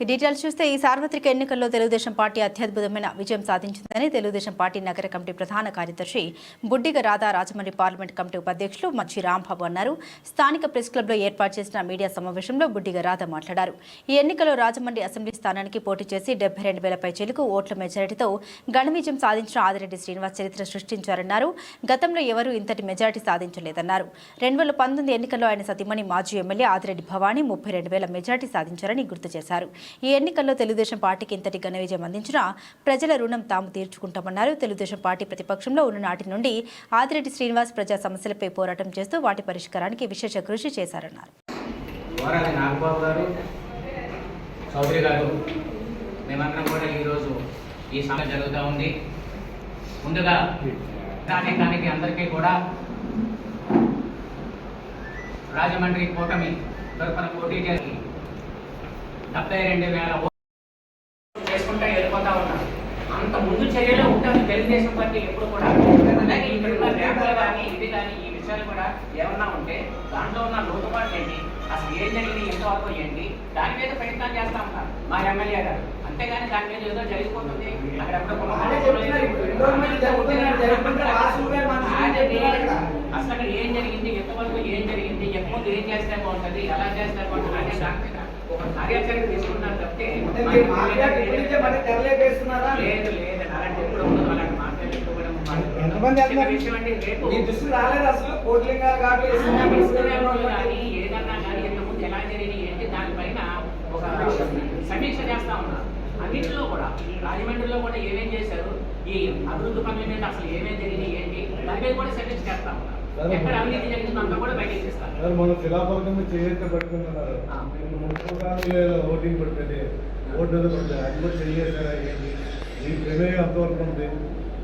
Details చూస్తే ఈ సార్వత్రిక ఎన్నికల్లో తెలుగుదేశం పార్టీ అత్యద్భుతమైన విజయం సాధించిందని తెలుగుదేశం పార్టీ నగర కమిటీ ప్రధాన కార్యదర్శి బుడ్డిగ రాధా రాజమండ్రి పార్లమెంట్ కమిటీ ఉపాధ్యక్షులు మచ్చి రాంబాబు అన్నారు. స్థానిక ప్రెస్ క్లబ్లో ఏర్పాటు చేసిన మీడియా సమావేశంలో బుడ్డిగ రాధా మాట్లాడారు. ఈ ఎన్నికల్లో రాజమండ్రి అసెంబ్లీ స్థానానికి పోటీ చేసి డెబ్బై రెండు వేల పైచేలకు ఓట్ల మెజారిటీతో ఘన విజయం సాధించిన ఆదిరెడ్డి శ్రీనివాస్ చరిత్ర సృష్టించారన్నారు. గతంలో ఎవరూ ఇంతటి మెజారిటీ సాధించలేదన్నారు. రెండు వేల పంతొమ్మిది ఎన్నికల్లో ఆయన సతీమణి మాజీ ఎమ్మెల్యే ఆదిరెడ్డి భవానీ ముప్పై రెండు వేల మెజారిటీ సాధించారని గుర్తు చేశారు. ఈ ఎన్నికల్లో తెలుగుదేశం పార్టీకి ఇంతటి ఘన విజయం అందించినా ప్రజల రుణం తాము తీర్చుకుంటామన్నారు. తెలుగుదేశం పార్టీ ప్రతిపక్షంలో ఉన్న నాటి నుండి ఆదిరెడ్డి శ్రీనివాస్ ప్రజా సమస్యలపై పోరాటం చేస్తూ వాటి పరిష్కారానికి విశేష కృషి చేశారన్నారు. చౌదరి గారు మేమందరం కూడా ఈరోజు ఈ జరుగుతూ ఉంది. ముందుగా అందరికీ కూడా రాజమండ్రి కూటమి తరఫున పోటీ చేసి డెబ్బై రెండు వేల చేసుకుంటా వెళ్ళిపోతా ఉన్నారు. అంత ముందు చర్యలో ఉంటుంది తెలుగుదేశం పార్టీ ఎప్పుడు కూడా. అలాగే ఇక్కడ ఉన్న ర్యాంకులు కానీ ఇది కానీ ఈ విషయాలు కూడా ఏమన్నా ఉంటే దాంట్లో ఉన్న లోటుపాట్లు ఏంటి? అసలు ఏం జరిగింది? ఎంతవరకు ఏంటి? దాని మీద ప్రయత్నం చేస్తా ఉన్నారు మా ఎమ్మెల్యే గారు. అంతేగాని దాని మీద ఏదో జరిగిపోతుంది. అక్కడ. అసలు అక్కడ ఏం జరిగింది? ఎంతవరకు ఏం జరిగింది? ఎప్పుడు ఏం చేస్తే బాగుంటుంది? ఎలా చేస్తే బాగుంటుంది? అనే దాని మీద ఒక కార్యాచరణ తీసుకున్నారు తప్పితే అంటే? లేదు లేదు అలాంటి ఎప్పుడు అలాంటి? విషయం రేపు రాలేదు అసలు? కోట్లింగాలు కానీ ఏదన్నా కానీ ఇంతకుముందు ఎలా జరిగింది ఏంటి దానిపైన ఒక సమీక్ష చేస్తా ఉన్నారు అన్నింటిలో కూడా రాజమండ్రిలో కూడా ఏమేం చేశారు? ఈ అభివృద్ధి పనుల మీద అసలు ఏమేం జరిగినాయి ఏంటి? దాని మీద కూడా సమీక్ష చేస్తా ఉన్నారు మన శిలాఫలకం చేయైతే పట్టుకున్నారు ఆ. మున్సిపల్ ఓటింగ్ పడుతుంది ఓటు పడుతుంది అది కూడా చేయాలి ఏంటి ఈ ప్రమేయం ఎంతవరకు ఉంది?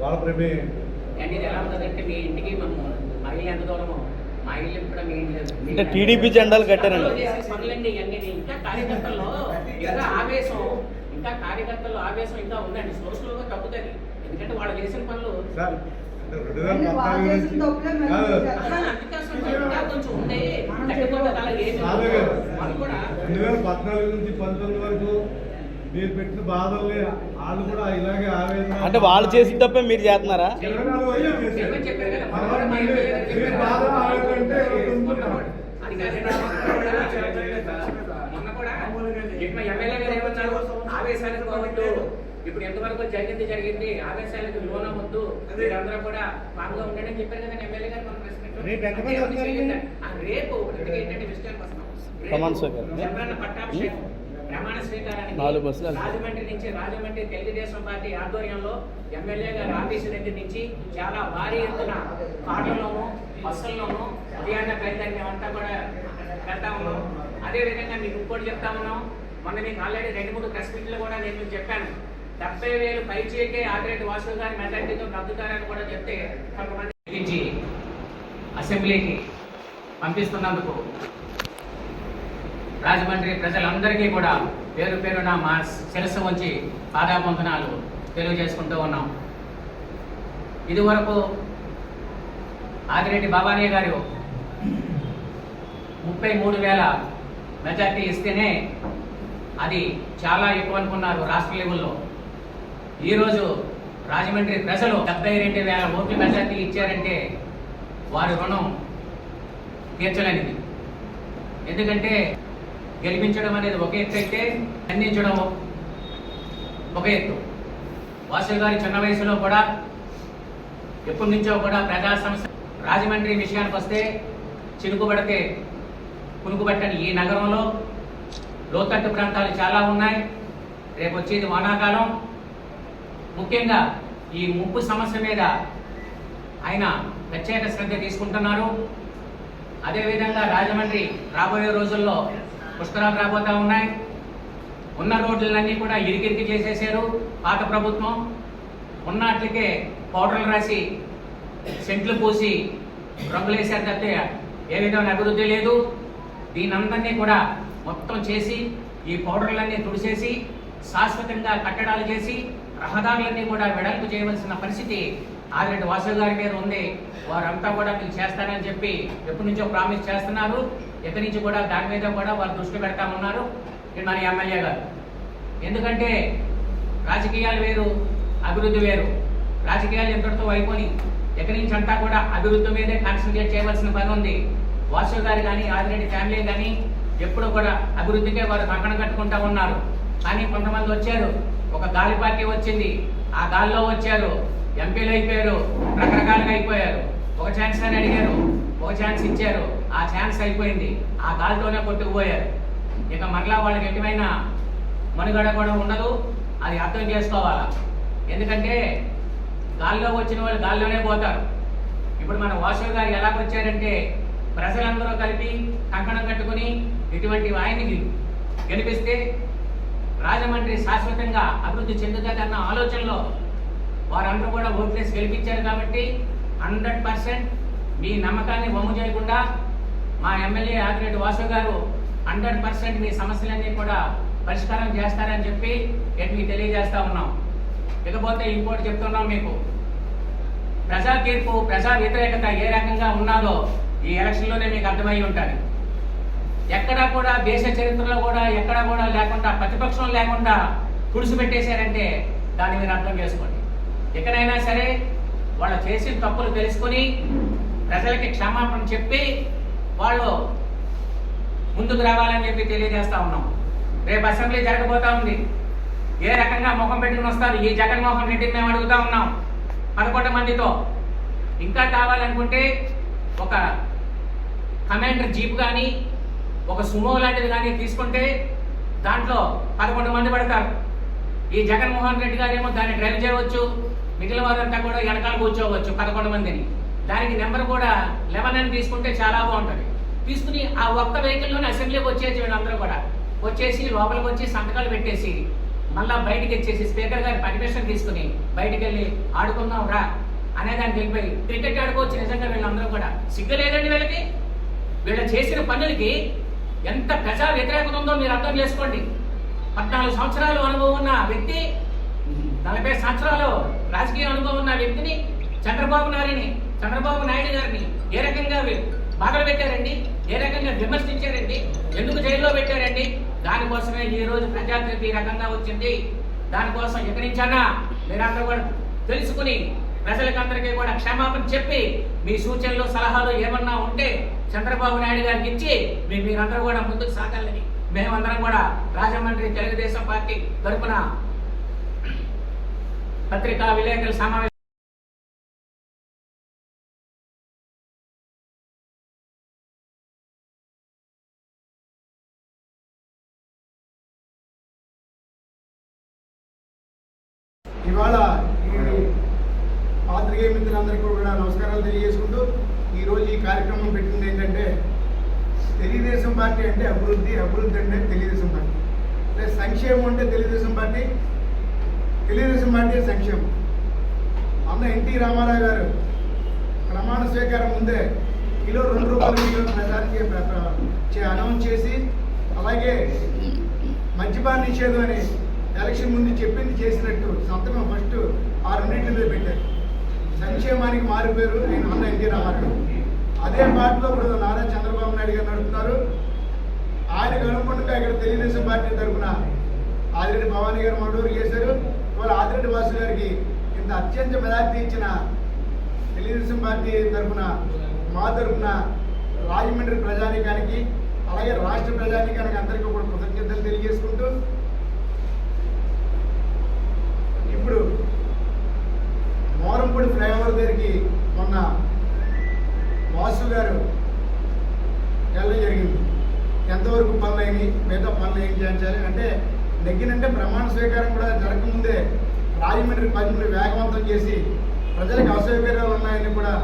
వాళ్ళ ప్రమేయం. మీ మా మా మీ అంటే టీడీపీ జెండాలు కట్టారండి. ఇంకా కార్యకర్తల్లో ఇంకా ఆవేశం ఇంకా కార్యకర్తల్లో ఆవేశం ఇంకా ఉందండి. సోషల్గా తగ్గుతుంది ఎందుకంటే వాళ్ళు చేసిన పనులు రెండు వేల పద్నాలుగు నుంచి పంతొమ్మిది వరకు మీరు పెట్టిన బాధల్ని వాళ్ళు కూడా ఇలాగే ఆవేదన అంటే వాళ్ళు చేసిన తప్పే మీరు చేస్తున్నారా? బాధ ఆవేదన అంటే వదులుకుంటున్నారు. అది కాదు, మొన్న కూడా ఇప్పుడు ఎమ్మెల్యే గారు ఏమన్నారు ఆవేశాలకు పోవద్దు ఇప్పుడు ఎంతవరకు జరిగింది జరిగింది? ఆవేశాలకు లోనవద్దు మీరందరూ కూడా బాగా ఉండండి అని చెప్పారు కదా ఎమ్మెల్యే గారు మన. రేపు ఏంటంటే విషయానికి పట్టాభిషేకం ప్రమాణ స్వీకారానికి. రాజమండ్రి నుంచి రాజమండ్రి తెలుగుదేశం పార్టీ ఆధ్వర్యంలో ఎమ్మెల్యే గారి ఆఫీసు దగ్గర నుంచి చాలా భారీ ఎత్తున కార్లలోను బస్సుల్లోనూ ఉదయాన్నే బయలుదేరి అంతా కూడా వెళ్తా ఉన్నాం. అదే విధంగా మీకు ఇంకోటి చెప్తా ఉన్నాం. మొన్న మీకు ఆల్రెడీ రెండు మూడు ప్రెస్ మీట్లు కూడా నేను మీకు చెప్పాను. డెబ్బై వేలు పైచేకే ఆదిరెడ్డి వాసు గారి మెజార్టీతో దక్కుతారని కూడా చెప్తే కొంతమంది అసెంబ్లీకి పంపిస్తున్నందుకు రాజమండ్రి ప్రజలందరికీ కూడా పేరు పేరున మా శిరస్సు వంచి పాదాబంధనాలు తెలియజేసుకుంటూ ఉన్నాం. ఇదివరకు ఆదిరెడ్డి బాబానయ్య గారు ముప్పై మూడు వేల మెజార్టీ ఇస్తేనే అది చాలా ఎక్కువ అనుకున్నారు రాష్ట్ర లెవెల్లో. ఈరోజు రాజమండ్రి ప్రజలు డెబ్బై రెండు వేల ఓట్లు మెజార్టీ ఇచ్చారంటే వారి రుణం తీర్చలేనిది. ఎందుకంటే గెలిపించడం అనేది ఒక ఎత్తు అయితే ఖండించడం ఒక ఎత్తు. వాసు గారి చిన్న వయసులో కూడా ఎప్పటి నుంచో కూడా ప్రజా సమస్య రాజమండ్రి విషయానికి వస్తే చినుకుబడితే కునుకుబట్టని ఈ నగరంలో లోతట్టు ప్రాంతాలు చాలా ఉన్నాయి. రేపు వచ్చేది వానాకాలం. ముఖ్యంగా ఈ ముప్పు సమస్య మీద ఆయన ప్రత్యేక శ్రద్ధ తీసుకుంటున్నారు. అదేవిధంగా రాజమండ్రి రాబోయే రోజుల్లో పుష్కరాలు రాబోతా ఉన్నాయి. ఉన్న రోడ్లన్నీ కూడా ఇరికిరికి చేసేసారు పాత ప్రభుత్వం. ఉన్నట్లకే పౌడర్లు రాసి సెంట్లు పూసి రంగులేసారు తప్పితే ఏ విధమైన అభివృద్ధి లేదు. దీనందరినీ కూడా మొత్తం చేసి ఈ పౌడర్లన్నీ తుడిసేసి శాశ్వతంగా కట్టడాలు చేసి రహదారులన్నీ కూడా వెడల్పు చేయవలసిన పరిస్థితి ఆదిరెడ్డి వాసు గారి మీద ఉంది. వారంతా కూడా మీకు చేస్తారని చెప్పి ఎప్పటి నుంచో ప్రామిస్ చేస్తున్నారు. ఎక్కడి నుంచి కూడా దాని మీద కూడా వారు దృష్టి పెడతామన్నారు మన ఎమ్మెల్యే గారు. ఎందుకంటే రాజకీయాలు వేరు అభివృద్ధి వేరు. రాజకీయాలు ఎంతటితో అయిపోయి ఎక్కడి నుంచి అంతా కూడా అభివృద్ధి మీదే కాన్సన్ట్రేట్ చేయవలసిన పని ఉంది. వాసు గారు కానీ ఆదిరెడ్డి ఫ్యామిలీ కానీ ఎప్పుడూ కూడా అభివృద్ధికే వారు కంకణం కట్టుకుంటా ఉన్నారు. కానీ కొంతమంది వచ్చారు. ఒక గాలి పార్టీ వచ్చింది. ఆ గాల్లో వచ్చారు. ఎంపీలు అయిపోయారు. రకరకాలుగా అయిపోయారు. ఒక ఛాన్స్ అని అడిగారు. ఒక ఛాన్స్ ఇచ్చారు. ఆ ఛాన్స్ అయిపోయింది. ఆ గాలితోనే కొట్టుకుపోయారు. ఇక మరలా వాళ్ళకి ఎటువైన మనుగడ కూడా ఉండదు. అది అర్థం చేసుకోవాలా? ఎందుకంటే గాల్లో వచ్చిన వాళ్ళు గాల్లోనే పోతారు. ఇప్పుడు మన వాసు గారు ఎలా వచ్చారంటే ప్రజలందరూ కలిపి కంకణం కట్టుకుని ఇటువంటి ఆయన్ని గెలిపిస్తే రాజమండ్రి శాశ్వతంగా అభివృద్ధి చెందుతుందన్న ఆలోచనలో వారందరూ కూడా ఓట్లేసి గెలిపించారు కాబట్టి హండ్రెడ్ పర్సెంట్ మీ నమ్మకాన్ని వమ్ము చేయకుండా మా ఎమ్మెల్యే ఆదిరెడ్డి వాసు గారు హండ్రెడ్ పర్సెంట్ మీ సమస్యలన్నీ కూడా పరిష్కారం చేస్తారని చెప్పి నేను మీకు తెలియజేస్తా ఉన్నాం. ఇకపోతే ఇంకోటి చెప్తున్నాం మీకు. ప్రజా తీర్పు ప్రజా వ్యతిరేకత ఏ రకంగా ఉన్నాదో ఈ ఎలక్షన్లోనే మీకు అర్థమై ఉంటుంది. ఎక్కడా కూడా దేశ చరిత్రలో కూడా ఎక్కడా కూడా లేకుండా ప్రతిపక్షం లేకుండా తుడిసిపెట్టేశారంటే దాన్ని మీరు అర్థం చేసుకోండి. ఎక్కడైనా సరే వాళ్ళు చేసిన తప్పులు తెలుసుకొని ప్రజలకి క్షమాపణ చెప్పి వాళ్ళు ముందుకు రావాలని చెప్పి తెలియజేస్తా ఉన్నాం. రేపు అసెంబ్లీ జరగబోతా ఉంది. ఏ రకంగా ముఖం పెట్టుకుని వస్తారు? ఈ జగన్మోహన్ రెడ్డిని మేము అడుగుతా ఉన్నాం. పదకొండు మందితో. ఇంకా కావాలనుకుంటే ఒక కమాండర్ జీప్ కానీ ఒక సుమో లాంటిది కానీ తీసుకుంటే దాంట్లో పదకొండు మంది పడతారు. ఈ జగన్మోహన్ రెడ్డి గారు ఏమో దాన్ని డ్రైవ్ చేయవచ్చు మిగిలిన వారంతా కూడా వెనకాల కూర్చోవచ్చు పదకొండు మందిని. దానికి నెంబర్ కూడా లెవెన్ అని తీసుకుంటే చాలా బాగుంటుంది. తీసుకుని ఆ ఒక్క వెహికల్లోనే అసెంబ్లీకి వచ్చేసి వీళ్ళందరూ కూడా. వచ్చేసి లోపలికి వచ్చి సంతకాలు పెట్టేసి మళ్ళా బయటికి వచ్చేసి స్పీకర్ గారి పర్మిషన్ తీసుకుని బయటికి వెళ్ళి ఆడుకుందాం రా అనేదానికి వెళ్ళిపోయి క్రికెట్ ఆడుకోవచ్చు నిజంగా వీళ్ళందరూ కూడా. సిగ్గు లేదండి వీళ్ళకి? వీళ్ళు చేసిన పనులకి ఎంత ప్రజా వ్యతిరేకత ఉందో మీరు అర్థం చేసుకోండి. పద్నాలుగు సంవత్సరాలు అనుభవం ఉన్న వ్యక్తి నలభై సంవత్సరాలు రాజకీయ అనుభవం ఉన్న వ్యక్తిని చంద్రబాబు నాయుడిని చంద్రబాబు నాయుడు గారిని ఏ రకంగా బాధలు పెట్టారండి ఏ రకంగా విమర్శించారండి? ఎందుకు జైల్లో పెట్టారండి? దానికోసమే ఈ రోజు ప్రజాతీర్పు ఈ రకంగా వచ్చింది. దానికోసం ఎక్కడించానా నుంచైనా మీరందరూ కూడా తెలుసుకుని ప్రజలకందరికీ కూడా క్షమాపణ చెప్పి మీ సూచనలు సలహాలు ఏమన్నా ఉంటే చంద్రబాబు నాయుడు గారికి ఇచ్చి మీ మీరందరూ కూడా ముందుకు సాగాలని. మేమందరం కూడా రాజమండ్రి తెలుగుదేశం పార్టీ తరపున పత్రికా విలేకరుల సమావేశం ఇవాళ ఈ పాత్రికేయ మిత్రులందరికీ కూడా నమస్కారాలు తెలియజేసుకుంటూ ఈరోజు ఈ కార్యక్రమం పెట్టింది ఏంటంటే తెలుగుదేశం పార్టీ అంటే అభివృద్ధి అభివృద్ధి అంటే తెలుగుదేశం పార్టీ. అంటే సంక్షేమం అంటే తెలుగుదేశం పార్టీ తెలుగుదేశం పార్టీ సంక్షేమం. అన్న ఎన్టీ రామారావు గారు ప్రమాణ స్వీకారం ముందే కిలో రెండు రూపాయలు కిలో ప్రజానికి అనౌన్స్ చేసి అలాగే మద్యపాన నిషేధం అని ఎలక్షన్ ముందు చెప్పింది చేసినట్టు సంతకం ఫస్ట్ ఆ రెండింటి మీద పెట్టారు. సంక్షేమానికి మారిపోయారు నేను అన్న ఎన్టీ రామారావు. అదే పార్టీలో ఇప్పుడు నారా చంద్రబాబు నాయుడు గారు నడుపుతున్నారు. ఆయన కనుక్కుంటే ఇక్కడ తెలుగుదేశం పార్టీ తరఫున ఆదిరెడ్డి భవానీ గారు మండూరు చేశారు. ఇవాళ ఆదిరెడ్డి వాసు గారికి ఇంత అత్యంత మెజార్టీ ఇచ్చిన తెలుగుదేశం పార్టీ తరఫున మా తరఫున రాజమండ్రి ప్రజానీకానికి అలాగే రాష్ట్ర ప్రజానీకానికి అందరికీ కూడా కృతజ్ఞతలు తెలియజేసుకుంటూ ఇప్పుడు మోరంపూడి ఫ్లైఓవర్ దగ్గరికి మొన్న వాసు గారు వెళ్ళడం జరిగింది. ఎంతవరకు పనులు అయినాయి మిగతా పనులు ఏం చేయించాలి అంటే నెగ్గినంటే ప్రమాణ స్వీకారం కూడా జరగకముందే రాజమండ్రి పనులు వేగవంతం చేసి ప్రజలకు అసౌకర్యాలు ఉన్నాయని కూడా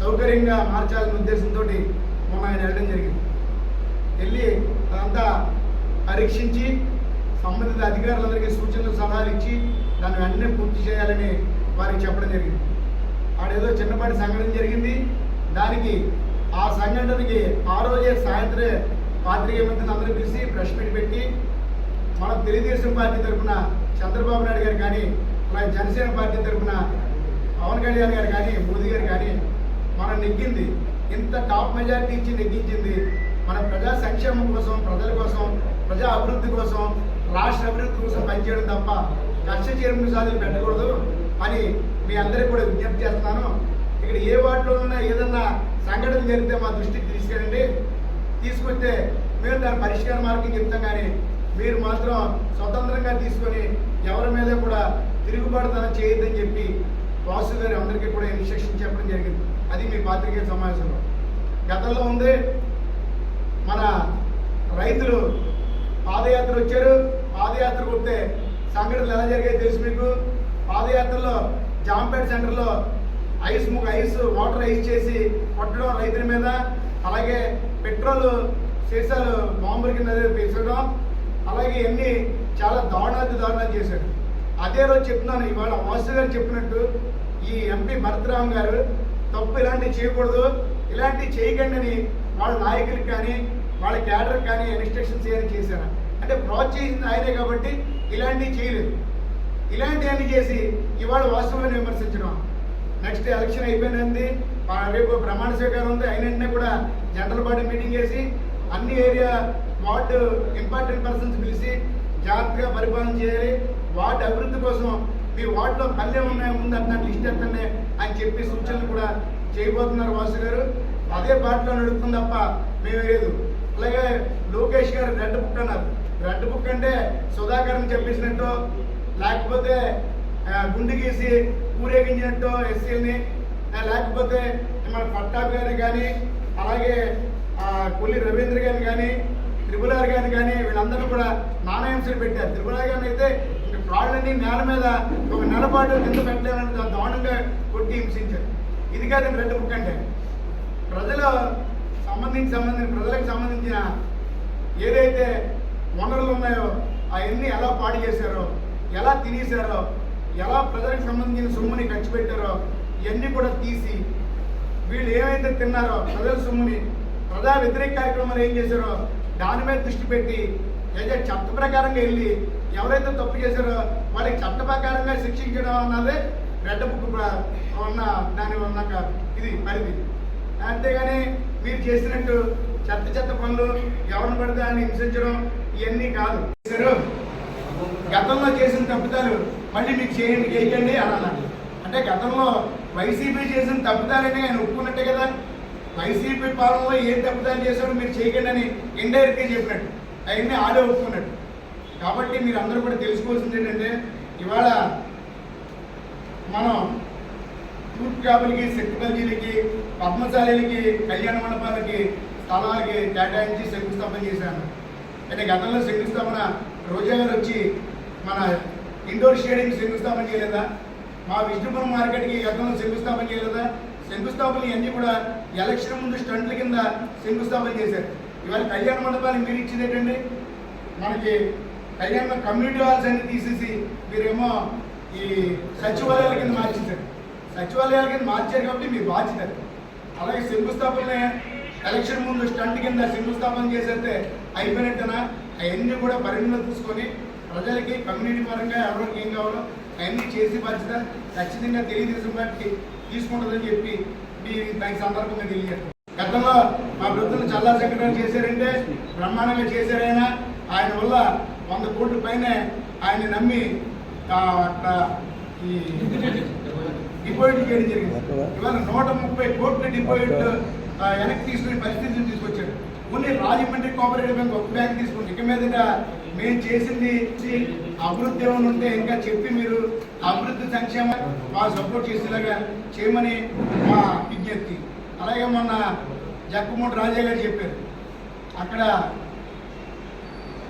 సౌకర్యంగా మార్చాలనే ఉద్దేశంతో మొన్న ఆయన వెళ్ళడం జరిగింది. వెళ్ళి అదంతా పరీక్షించి సంబంధిత అధికారులందరికీ సూచనలు సలహాలు ఇచ్చి దాన్ని వెంటనే పూర్తి చేయాలని వారికి చెప్పడం జరిగింది. ఆడేదో చిన్నపాటి సంఘటన జరిగింది. దానికి ఆ సంఘటనకి ఆ రోజే సాయంత్రం పాత్రికేయ మంత్రిని అందరూ పిలిచి ప్రెస్ మీట్ పెట్టి మన తెలుగుదేశం పార్టీ తరఫున చంద్రబాబు నాయుడు గారు కానీ అలాగే జనసేన పార్టీ తరఫున పవన్ కళ్యాణ్ గారు కానీ మోదీ గారు కానీ మనం నెగ్గింది. ఇంత టాప్ మెజారిటీ ఇచ్చి నెగ్గించింది. మన ప్రజా సంక్షేమం కోసం ప్రజల కోసం ప్రజా అభివృద్ధి కోసం రాష్ట్ర అభివృద్ధి కోసం పనిచేయడం తప్ప కష్ట చేయడం సాధులు పెట్టకూడదు. అని మీ అందరికీ కూడా విజ్ఞప్తి చేస్తున్నాను. ఇక్కడ ఏ వార్డులోనైనా ఏదన్నా సంఘటన జరిగితే మా దృష్టికి తీసుకెళ్ళండి. తీసుకొస్తే మేము దాని పరిష్కార మార్గం చెప్తాం కానీ మీరు మాత్రం స్వతంత్రంగా తీసుకొని ఎవరి మీద కూడా తిరుగుబాటుతనం చేయొద్దని చెప్పి వాసు గారు అందరికీ కూడా ఇన్స్ట్రక్షన్ చెప్పడం జరిగింది. అది మీ పాత్రికేయ సమావేశంలో. గతంలో ఉంది. మన రైతులు పాదయాత్ర వచ్చారు. పాదయాత్ర కొడితే సంఘటనలు ఎలా జరిగాయి తెలుసు మీకు. పాదయాత్రలో జాంపేట సెంటర్లో ఐస్ ముగ్గు ఐస్ వాటర్ ఐస్ చేసి కొట్టడం రైతుల మీద. అలాగే పెట్రోల్ సీసాలు బాంబుల కింద పేసడం అలాగే ఇవన్నీ చాలా దారుణాది దారుణాలు చేశాడు. అదే రోజు చెప్తున్నాను ఇవాళ వాసు గారు చెప్పినట్టు ఈ ఎంపీ భరతరామ్ గారు తప్పు ఇలాంటివి చేయకూడదు. ఇలాంటివి చేయకండి అని వాళ్ళ నాయకులకు కానీ వాళ్ళ క్యాడర్ కానీ ఇన్స్ట్రక్షన్స్ ఏమైనా చేశాను అంటే ప్రోత్సహించింది ఆయనే కాబట్టి ఇలాంటివి చేయలేదు. ఇలాంటివన్నీ చేసి ఇవాళ వాస్తవాన్ని విమర్శించడం నెక్స్ట్ ఎలక్షన్ అయిపోయినది రేపు ప్రమాణ స్వీకారం ఉంది. అయిన కూడా జనరల్ బాడీ మీటింగ్ చేసి అన్ని ఏరియా వార్డు ఇంపార్టెంట్ పర్సన్స్ పిలిచి జాగ్రత్తగా పరిపాలన చేయాలి. వార్డు అభివృద్ధి కోసం మీ వార్డులో పల్లె ఉన్నాయి ముందు అన్న లిస్ట్ ఎత్తండి అని చెప్పి సూచనలు కూడా చేయబోతున్నారు వాసు గారు. అదే బాటలో నడుపుతుంది తప్ప మేము లేదు. అలాగే లోకేష్ గారు రెడ్ బుక్ అన్నారు. రెడ్ బుక్ అంటే సుధాకర్ని చెప్పేసినట్టు లేకపోతే గుండు గీసి ఊరేగించినట్టు ఎస్సీని లేకపోతే మన పట్టాబ్ గారిని కానీ అలాగే కొల్లి రవీంద్ర గారిని కానీ త్రిపులార్ గారిని కానీ వీళ్ళందరూ కూడా నాణ్యాంశాలు పెట్టారు. త్రిపులార్ గారిని అయితే ఇంక కాళ్ళని నేల మీద ఒక నెలపాటు కింద పెట్టలేదని దారుణంగా కొట్టి హింసించారు. ఇది కాదు రెడ్ బుక్ అంటే. ప్రజలు సంబంధించి సంబంధించిన ప్రజలకు సంబంధించిన ఏదైతే వనరులు ఉన్నాయో అవన్నీ ఎలా పాడు చేశారో ఎలా తినేశారో ఎలా ప్రజలకు సంబంధించిన సొమ్ముని ఖర్చు పెట్టారో ఇవన్నీ కూడా తీసి వీళ్ళు ఏమైతే తిన్నారో ప్రజల సొమ్ముని ప్రజా వ్యతిరేక కార్యక్రమాలు ఏం చేశారో దాని మీద దృష్టి పెట్టి ఏదో చట్ట ప్రకారంగా వెళ్ళి ఎవరైతే తప్పు చేశారో వాళ్ళకి చట్ట ప్రకారంగా శిక్షించడం అన్నదే రెడ్ బుక్ ఉన్న దాని ఉన్నాక ఇది పరిధి అంతేగాని మీరు చేసినట్టు చెత్త చెత్త పనులు ఎవరిని పడితే ఆయన హింసించడం ఇవన్నీ కాదు చేశారు. గతంలో చేసిన తప్పిదాలు మళ్ళీ మీకు చేయండి చేయకండి అని అన్నాడు అంటే గతంలో వైసీపీ చేసిన తప్పిదాలని ఆయన ఒప్పుకున్నట్టే కదా. వైసీపీ పాలనలో ఏ తప్పిదాలు చేశారో మీరు చేయకండి అని ఇండైరెక్ట్గా చెప్పినట్టు. అవన్నీ ఆడే ఒప్పుకున్నట్టు. కాబట్టి మీరు అందరూ కూడా తెలుసుకోవాల్సింది ఏంటంటే ఇవాళ మనం తూర్పు కాపులకి శక్తిపల్జీలకి పద్మశాలీలకి కళ్యాణ మండపాలకి స్థలాలకి కేటాయించి శంకుస్థాపన చేశాను. అంటే గతంలో శంకుస్థాపన రోజా గారు వచ్చి మన ఇండోర్ స్టేడియం శంకుస్థాపన చేయలేదా? మా విష్ణుపురం మార్కెట్కి గతంలో శంకుస్థాపన చేయలేదా? శంకుస్థాపనలు ఇవన్నీ కూడా ఎలక్షన్ ముందు స్టంట్ల కింద శంకుస్థాపన చేశారు. ఇవాళ కళ్యాణ మండపాలు మీరు ఇచ్చింది ఏంటండి? మనకి కళ్యాణ కమ్యూనిటీ హాల్స్ అన్ని తీసేసి మీరేమో ఈ సచివాలయాల కింద మార్చేశారు. సచివాలయాల కింద మార్చారు కాబట్టి మీ బాధ్యత అలాగే శంకుస్థాపన ఎలక్షన్ ముందు స్టంట్ కింద శంకుస్థాపన చేసేస్తే అయిపోయినట్టనా? అవన్నీ కూడా పరిగణలో తీసుకొని ప్రజలకి కమ్యూనిటీ పరంగా ఎవరికి ఏం కావాలో అవన్నీ చేసి బాధ్యత ఖచ్చితంగా తెలియజేసిన బట్టి తీసుకుంటుందని చెప్పి మీ దానికి సందర్భంగా తెలియజేస్తాం గతంలో మా వృద్ధులు చల్లా సెక్రటరీ చేశారంటే బ్రహ్మాండంగా చేశారైనా ఆయన. వల్ల వంద కోట్ల పైన ఆయన నమ్మి ఈ డిపాజిట్ చేయడం జరిగింది. ఇవాళ నూట ముప్పై కోట్ల డిపాజిట్ ఆ, వెనక్కి తీసుకునే పరిస్థితిని తీసుకొచ్చాడు ఓన్లీ రాజమండ్రి కోఆపరేటివ్ బ్యాంక్ ఒక బ్యాంక్ తీసుకుంటే ఇక మీదట మేము చేసింది అభివృద్ధి ఏమైనా ఉంటే ఇంకా చెప్పి మీరు అభివృద్ధి సంక్షేమ మా సపోర్ట్ చేసేలాగా చేయమని మా విజ్ఞప్తి. అలాగే మొన్న జక్కమూడి రాజా గారు చెప్పారు. అక్కడ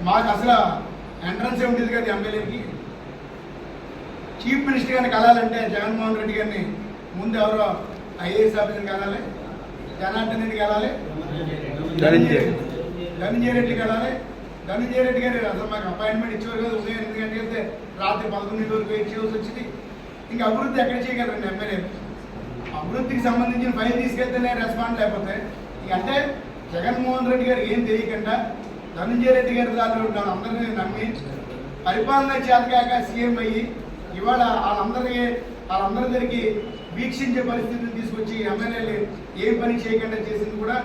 మాకు అసలు ఎంట్రన్స్ ఏ ఉండేది కదా ఎమ్మెల్యేకి. చీఫ్ మినిస్టర్ గారిని కలాలంటే జగన్మోహన్ రెడ్డి గారిని ముందు ఎవరో ఐఏఎస్ ఆఫీసర్ని కలాలి జనార్దన్ రెడ్డి కలాలి. ధనంజయ. రెడ్డి కలాలి ధనంజయ రెడ్డి గారు అసలు మాకు అపాయింట్మెంట్ ఇచ్చేవారు కదా ఉదయం ఎనిమిది గంటలకు వెళ్తే రాత్రి పదకొండు వరకు వెయిట్ చేయవలసి వచ్చింది. ఇంకా అభివృద్ధి ఎక్కడ చేయగలరండి ఎమ్మెల్యే? అభివృద్ధికి సంబంధించిన ఫైల్ తీసుకెళ్తేనే రెస్పాండ్ లేకపోతే ఇక అంటే జగన్మోహన్ రెడ్డి గారు ఏం తెలియకుండా ధనంజయ రెడ్డి గారి దానిలో ఉంటాను అందరినీ నమ్మి పరిపాలన చేతకాక సీఎం అయ్యి ఇవాళ వాళ్ళందరికీ వాళ్ళందరి దగ్గరికి వీక్షించే పరిస్థితిని తీసుకొచ్చి ఎమ్మెల్యేలు ఏం పని చేయకుండా చేసింది కూడా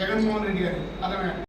జగన్మోహన్ రెడ్డి గారు. అదనమాట